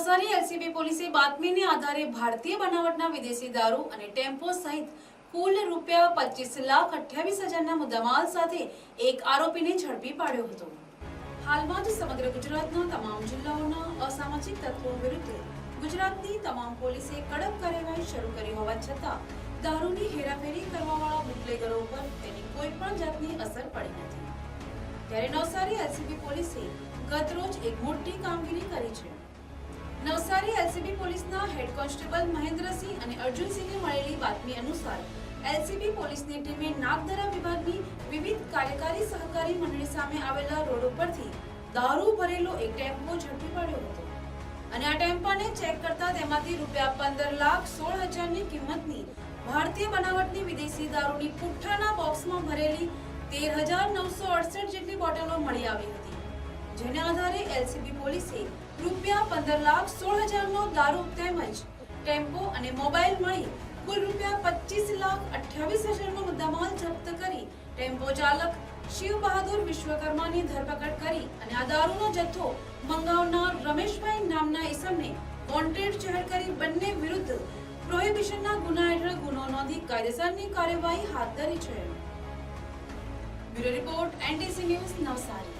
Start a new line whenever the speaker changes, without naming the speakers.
Navsari LCB પોલીસે બાતમીને આધારે ભારતીય બનાવટના વિદેશી દારૂ અને ટેમ્પો સહિત કુલ રૂપિયા પચીસ લાખ અઠ્યાવીસ હજારના મુદ્દામાલ સાથે એક આરોપીને ઝડપી પાડ્યો હતો. હાલમાં જ સમગ્ર ગુજરાતના તમામ જિલ્લાઓના અસામાજિક તત્વો વિરુદ્ધ ગુજરાતની તમામ પોલીસે કડક કાર્યવાહી શરૂ કરી હોવા છતાં દારૂની હેરાફેરી કરવાવાળા બુટલેગરો પર તેની કોઈ પણ જાતની અસર પડી નથી. ત્યારે નવસારી એલસીબી પોલીસે ગતરોજ એક મોટી કામગીરી કરી છે. નવસારી એલસીબી પોલીસના હેડ કોન્સ્ટેબલ મહેન્દ્રસિંહ અને અર્જુનસિંહને મળેલી બાતમી અનુસાર એલસીબી પોલીસની ટીમે નાગધરા વિભાગની વિવિધ કાર્યકારી સહકારી મંડળી સામે આવેલા રોડ ઉપરથી દારૂ ભરેલો એક ટેમ્પો ઝડપી પાડ્યો હતો. અને આ ટેમ્પાને ચેક કરતા તેમાંથી રૂપિયા પંદર લાખ સોળ હજારની કિંમતની ભારતીય બનાવટની વિદેશી દારૂની પુઠ્ઠાના બોક્સમાં ભરેલી તેર હજાર નવસો અડસઠ જેટલી બોટલો મળી આવી હતી. જેના આધારે એલસીબી પોલીસે રૂપિયા પંદર લાખ સોળ હજારનો દારૂ તેમજ ટેમ્પો અને મોબાઈલ મળી કુલ રૂપિયા પચીસ લાખ અઠ્યાવીસ હજારનો મુદ્દામાલ જપ્ત કરી ટેમ્પો ચાલક શિવ બહાદુર વિશ્વકર્માની ધરપકડ કરી અને આ દારૂનો જથ્થો મંગાવનાર રમેશભાઈ નામના ઈસમને વોન્ટેડ જાહેર કરી બંને વિરુદ્ધ પ્રોહિબિશનના ગુના હેઠળ ગુનો નોંધી કાયદેસરની કાર્યવાહી હાથ ધરી છે. Bureau report NTC news Navsari.